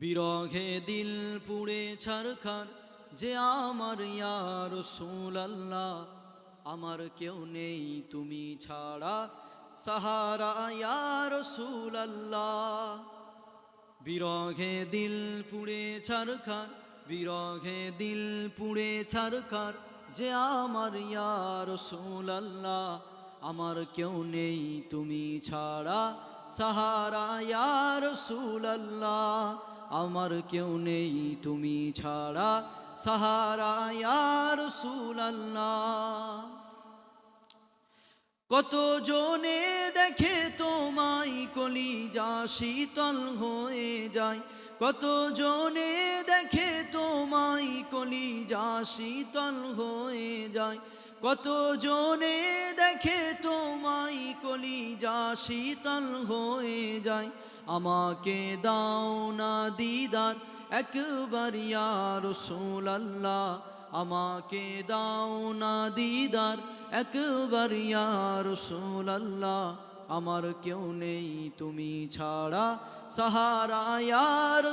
বিরহে দিল পুড়ে ছারখার যে আমার ইয়ার আল্লাহ আমার কেউ নেই তুমি ছাড়া, সাহারা ইয়ার আল্লাহ বিরহে দিল পুড়ে ছারখার বিরহে দিল পুড়ে ছারখার যে আমার ইয়ার আল্লাহ আমার কেউ নেই তুমি ছাড়া, সাহারা ইয়ার আল্লাহ আমার কেউ নেই তুমি ছাড়া, সাহারা ইয়ার আল্লাহ কত জনে দেখে তোমায় কলি যা শীতল হয়ে যায় কত জনে দেখে তোমায় কলি যা শীতল হয়ে যায় কত জনে দেখে তোমায় কলি যা শীতল হয়ে যায়। আমাকে দাও না দিদার, একবার ইয়ার আল্লাহ আমাকে দাও না দিদার, একবার ইয়ার আল্লাহ আমার কেউ নেই তুমি ছাড়া, সাহারা ইয়ার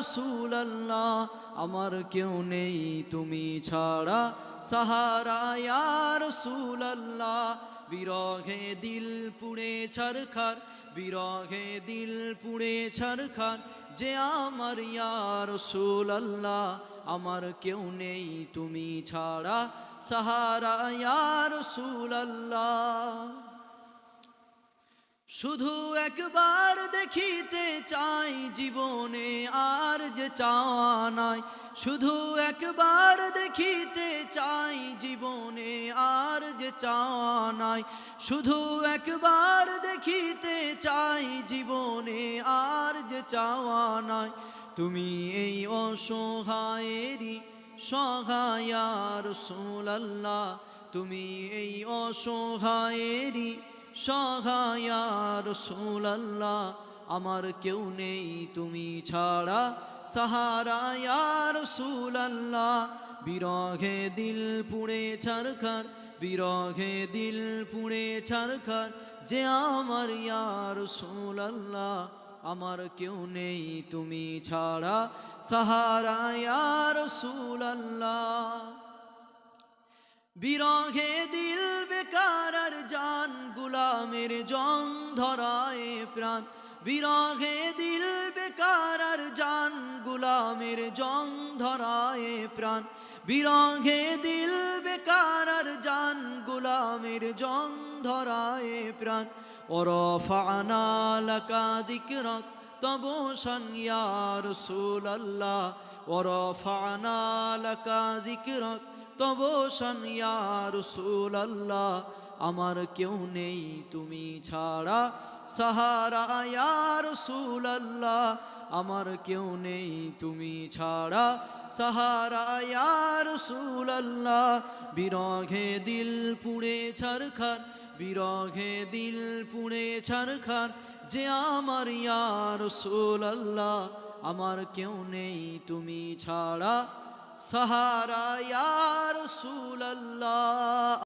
আল্লাহ আমার কেউ নেই তুমি ছাড়া, সাহারা ইয়ার আল্লাহ বিরহে দিল পুড়ে ছারখার বিরহে দিল পুড়ে ছারখান যে আমার ইয়ার আল্লাহ আমার কেউ নেই তুমি ছাড়া, সাহারা ইয়ার আল্লাহ শুধু একবার দেখিতে চাই জীবনে আর যে চাওয়া নাই। শুধু একবার দেখিতে চাই জীবনে আর যে চাওয়া নাই। শুধু একবার দেখিতে চাই জীবনে আর যে চাওয়া নাই। তুমি এই অসহায়েরই সহায়ার সোলাল্লাহ তুমি এই অসহায়েরই সহায়ার সোলাল্লাহ আমার কেউ নেই তুমি ছাড়া। সাহারায়ার সুলাল্লাহ বিরহে দিল পুড়ে ছারখার, বিরহে দিল পুড়ে ছারখার। যে আমার ইয়ার সোলাল্লাহ আমার কেউ নেই তুমি ছাড়া। সাহারায়ার সুলাল্লাহ বিরহে দিল বেকার আর জান, গুলামের জং ধরায় প্রাণ। বিরহে দিল বেকার আর জান, গুলামের জং ধরায় প্রাণ। বিরহে দিল বেকার আর জান, গুলামের জং ধরায় প্রাণ। ওরফানা লাকা দিকরক তবু ইয়া রাসূলুল্লাহ। ওরফানা লাকা দিকরক তবসান ইয়া আল্লাহ আমার কেউ নেই তুমি ছাড়া। সাহারা, ইয়া আল্লাহ আমার কেউ নেই তুমি ছাড়া। সাহারা, ইয়া রাসূলুল্লাহ, বিরহে দিল পুড়ে ছারখার বিরহে দিল পুড়ে ছারখার যে আমার, ইয়া আল্লাহ আমার কেউ নেই তুমি ছাড়া। সাহারা ইয়ার সুল্লাহ